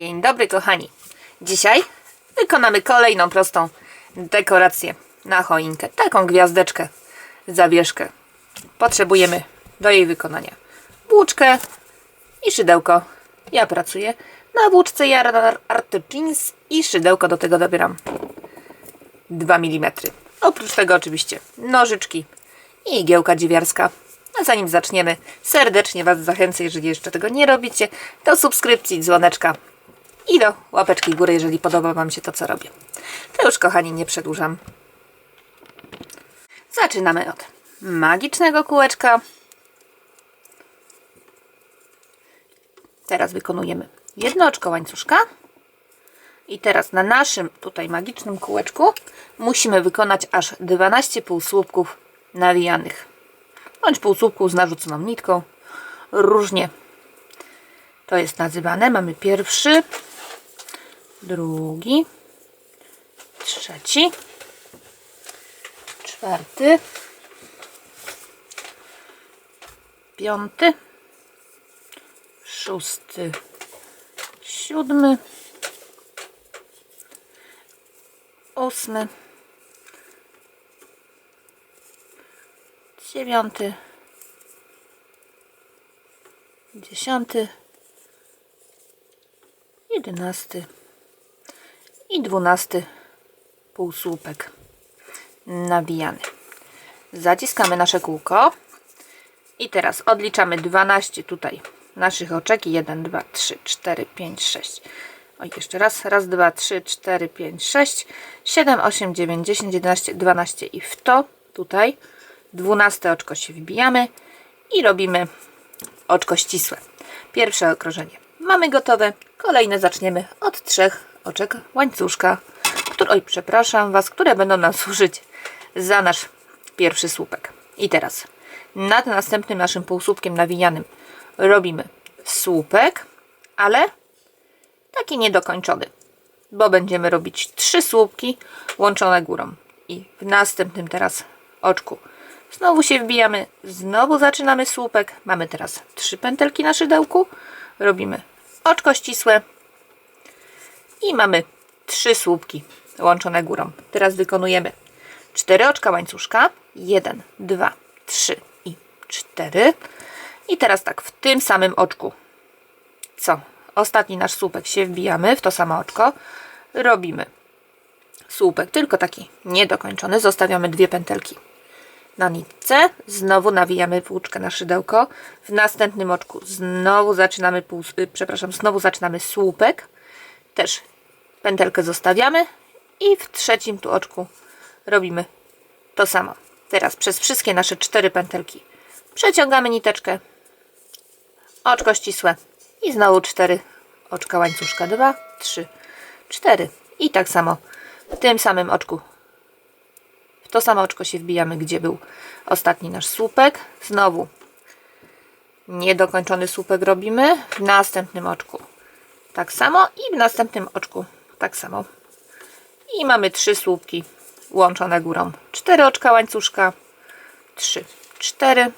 Dzień dobry kochani. Dzisiaj wykonamy kolejną prostą dekorację na choinkę. Taką gwiazdeczkę, zawieszkę. Potrzebujemy do jej wykonania włóczkę i szydełko. Ja pracuję na włóczce Jarnar Art Jeans i szydełko do tego dobieram 2 mm. Oprócz tego oczywiście nożyczki i igiełka dziewiarska. A zanim zaczniemy, serdecznie Was zachęcę, jeżeli jeszcze tego nie robicie, do subskrypcji, dzwoneczka i do łapeczki w górę, jeżeli podoba Wam się to, co robię. To już, kochani, nie przedłużam. Zaczynamy od magicznego kółeczka. Teraz wykonujemy jedno oczko łańcuszka. I teraz na naszym tutaj magicznym kółeczku musimy wykonać aż 12 półsłupków nawijanych. Bądź półsłupków z narzuconą nitką. Różnie to jest nazywane. Mamy pierwszy, drugi, trzeci, czwarty, piąty, szósty, siódmy, ósmy, dziewiąty, dziesiąty, jedenasty i dwunasty półsłupek nawijany. Zaciskamy nasze kółko i teraz odliczamy 12 tutaj naszych oczeki. 1, 2, 3, 4, 5, 6. Oj, jeszcze raz. Raz, dwa, trzy, cztery, pięć, sześć, siedem, osiem, dziewięć, dziesięć, jedenaście, dwanaście i w to tutaj 12 oczko się wbijamy i robimy oczko ścisłe. Pierwsze okrążenie mamy gotowe. Kolejne zaczniemy od trzech oczek łańcuszka. Które, oj, przepraszam Was, które będą nam służyć za nasz pierwszy słupek. I teraz nad następnym naszym półsłupkiem nawijanym robimy słupek, ale taki niedokończony, bo będziemy robić trzy słupki łączone górą. I w następnym teraz oczku znowu się wbijamy, znowu zaczynamy słupek. Mamy teraz trzy pętelki na szydełku, robimy oczko ścisłe i mamy trzy słupki łączone górą. Teraz wykonujemy cztery oczka łańcuszka, jeden, dwa, trzy i cztery. I teraz tak, w tym samym oczku, co? Ostatni nasz słupek się wbijamy w to samo oczko, robimy słupek, tylko taki niedokończony, zostawiamy dwie pętelki na nitce, znowu nawijamy włóczkę na szydełko, w następnym oczku znowu zaczynamy, pół, y, przepraszam, znowu zaczynamy słupek, też pętelkę zostawiamy i w trzecim tu oczku robimy to samo. Teraz przez wszystkie nasze cztery pętelki przeciągamy niteczkę, oczko ścisłe i znowu cztery oczka łańcuszka, dwa, trzy, cztery i tak samo w tym samym oczku w to samo oczko się wbijamy, gdzie był ostatni nasz słupek. Znowu niedokończony słupek robimy. W następnym oczku tak samo i w następnym oczku tak samo. I mamy trzy słupki łączone górą. Cztery oczka łańcuszka. Trzy, cztery.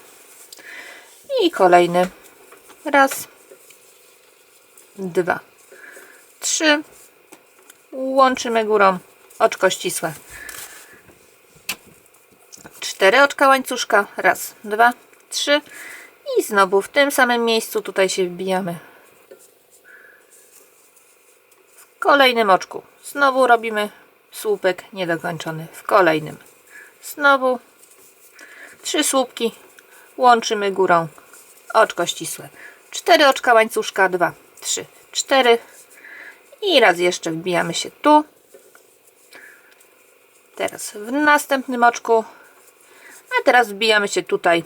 I kolejny. Raz, dwa, trzy. Łączymy górą. Oczko ścisłe cztery oczka łańcuszka. Raz, dwa, trzy. I znowu w tym samym miejscu tutaj się wbijamy. W kolejnym oczku. Znowu robimy słupek niedokończony. W kolejnym. Znowu trzy słupki. Łączymy górą. Oczko ścisłe. Cztery oczka łańcuszka. Dwa, trzy, cztery. I raz jeszcze wbijamy się tu. Teraz w następnym oczku a teraz wbijamy się tutaj,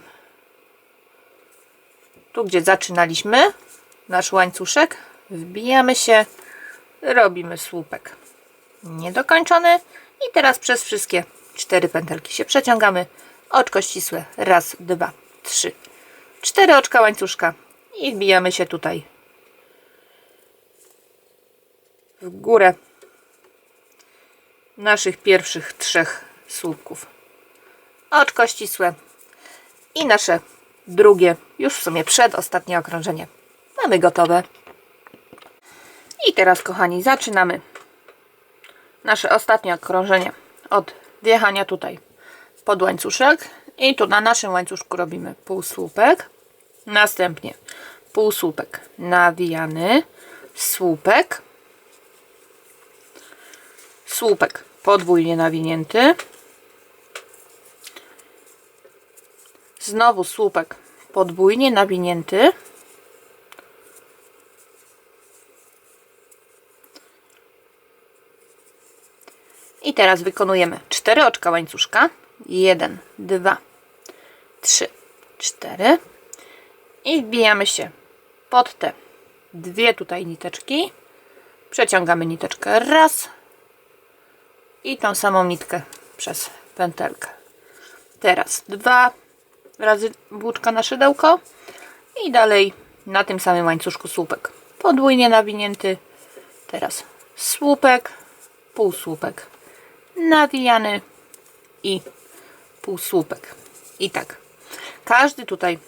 tu gdzie zaczynaliśmy nasz łańcuszek. Wbijamy się, robimy słupek niedokończony i teraz przez wszystkie cztery pętelki się przeciągamy. Oczko ścisłe, raz, dwa, trzy, cztery oczka łańcuszka i wbijamy się tutaj w górę naszych pierwszych trzech słupków oczko ścisłe i nasze drugie, już w sumie przedostatnie okrążenie mamy gotowe. I teraz, kochani, zaczynamy. Nasze ostatnie okrążenie od wjechania tutaj pod łańcuszek. I tu na naszym łańcuszku robimy półsłupek, następnie półsłupek nawijany, słupek, słupek podwójnie nawinięty, znowu słupek podwójnie nawinięty, teraz wykonujemy 4 oczka łańcuszka. 1, 2, 3, 4. I wbijamy się pod te dwie tutaj niteczki. Przeciągamy niteczkę raz i tą samą nitkę przez pętelkę. Teraz dwa razy włóczka na szydełko i dalej na tym samym łańcuszku słupek. Podwójnie nawinięty. Teraz słupek, półsłupek nawijany i półsłupek. I tak. Każdy tutaj,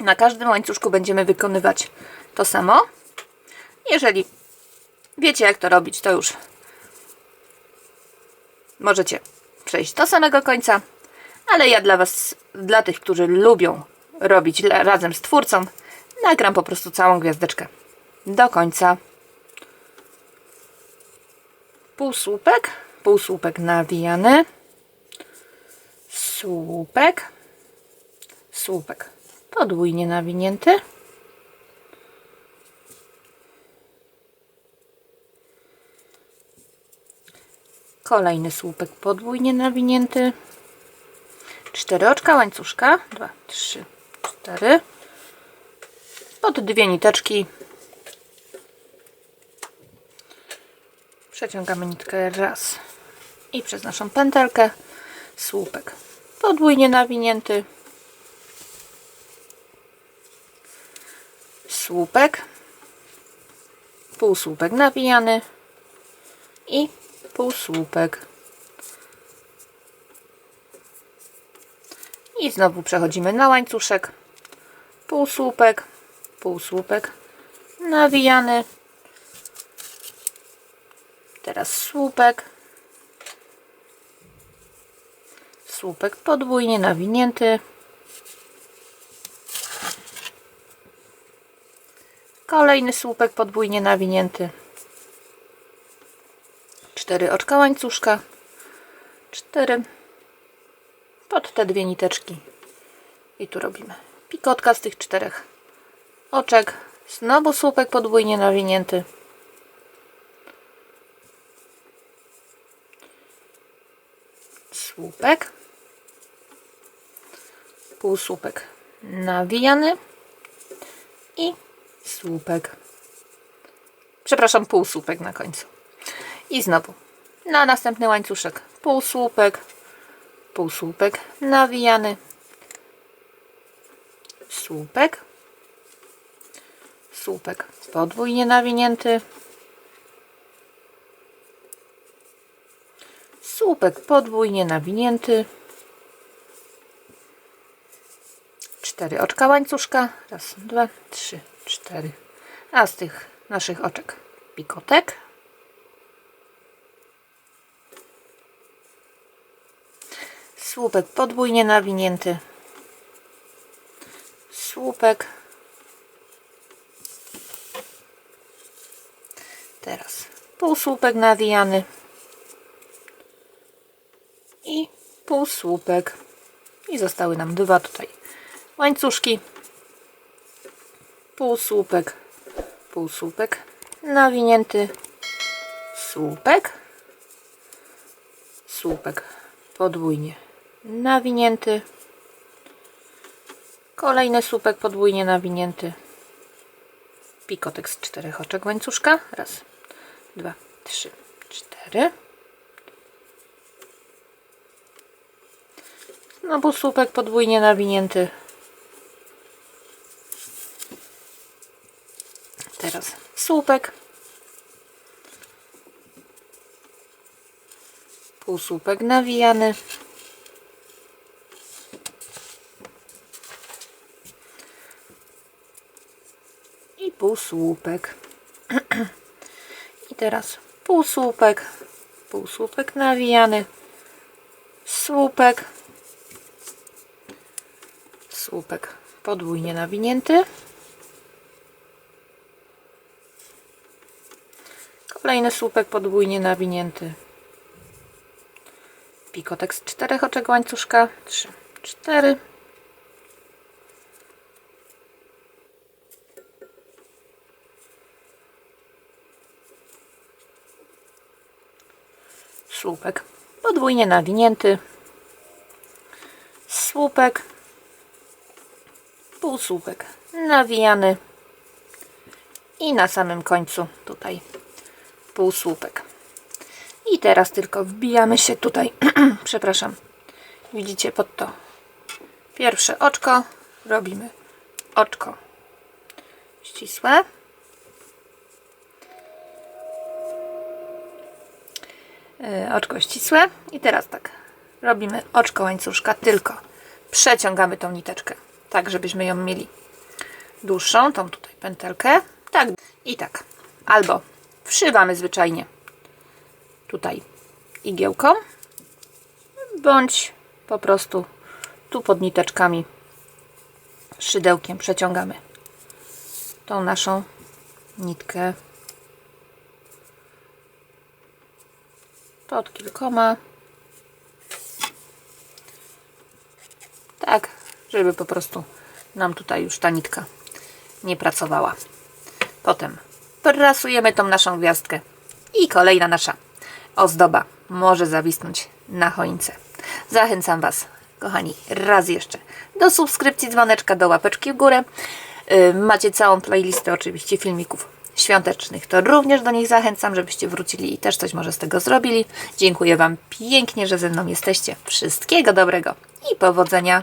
na każdym łańcuszku będziemy wykonywać to samo. Jeżeli wiecie jak to robić, to już możecie przejść do samego końca. Ale ja dla Was, dla tych, którzy lubią robić razem z twórcą, nagram po prostu całą gwiazdeczkę do końca. Półsłupek półsłupek nawijany, słupek, słupek. Podwójnie nawinięty, kolejny słupek podwójnie nawinięty, cztery oczka łańcuszka, dwa, trzy, cztery, pod dwie niteczki. Przeciągamy nitkę. Raz i przez naszą pętelkę słupek. Podwójnie nawinięty słupek. Półsłupek nawijany i półsłupek. I znowu przechodzimy na łańcuszek. Półsłupek półsłupek nawijany. Teraz słupek słupek podwójnie nawinięty. Kolejny słupek podwójnie nawinięty. Cztery oczka łańcuszka. Cztery. Pod te dwie niteczki. I tu robimy pikotka z tych czterech oczek. Znowu słupek podwójnie nawinięty. Słupek półsłupek nawijany. I słupek. Przepraszam, półsłupek na końcu. I znowu. Na następny łańcuszek. Półsłupek, półsłupek nawijany, słupek, słupek podwójnie nawinięty, słupek podwójnie nawinięty, cztery oczka łańcuszka. Raz, dwa, trzy, cztery. A z tych naszych oczek pikotek. Słupek podwójnie nawinięty. Słupek. Teraz półsłupek nawijany. I półsłupek. I zostały nam dwa tutaj łańcuszki, półsłupek, półsłupek, nawinięty słupek, słupek podwójnie nawinięty, kolejny słupek podwójnie nawinięty, pikotek z czterech oczek łańcuszka, raz, dwa, trzy, cztery, znowu słupek podwójnie nawinięty, Teraz słupek. Półsłupek nawijany. I półsłupek. teraz półsłupek, półsłupek nawijany, słupek, słupek podwójnie nawinięty, kolejny słupek podwójnie nawinięty, pikotek z czterech oczek łańcuszka, trzy, cztery, słupek podwójnie nawinięty, słupek, półsłupek nawijany. I na samym końcu tutaj półsłupek. I teraz tylko wbijamy się tutaj, przepraszam, widzicie pod to? Pierwsze oczko, robimy oczko. Ścisłe. E, oczko ścisłe. I teraz tak. Robimy oczko łańcuszka tylko. Przeciągamy tą niteczkę. Tak żebyśmy ją mieli dłuższą tą tutaj pętelkę. Tak. I tak. Albo wszywamy zwyczajnie tutaj igiełką bądź po prostu tu pod niteczkami szydełkiem przeciągamy tą naszą nitkę pod kilkoma. Tak, żeby po prostu nam tutaj już ta nitka nie pracowała. Potem prasujemy tą naszą gwiazdkę i kolejna nasza ozdoba może zawisnąć na choince. Zachęcam Was, kochani, raz jeszcze do subskrypcji dzwoneczka, do łapeczki w górę. Yy, Macie całą playlistę oczywiście filmików świątecznych, to również do nich zachęcam, żebyście wrócili i też coś może z tego zrobili. Dziękuję Wam pięknie, że ze mną jesteście. Wszystkiego dobrego i powodzenia!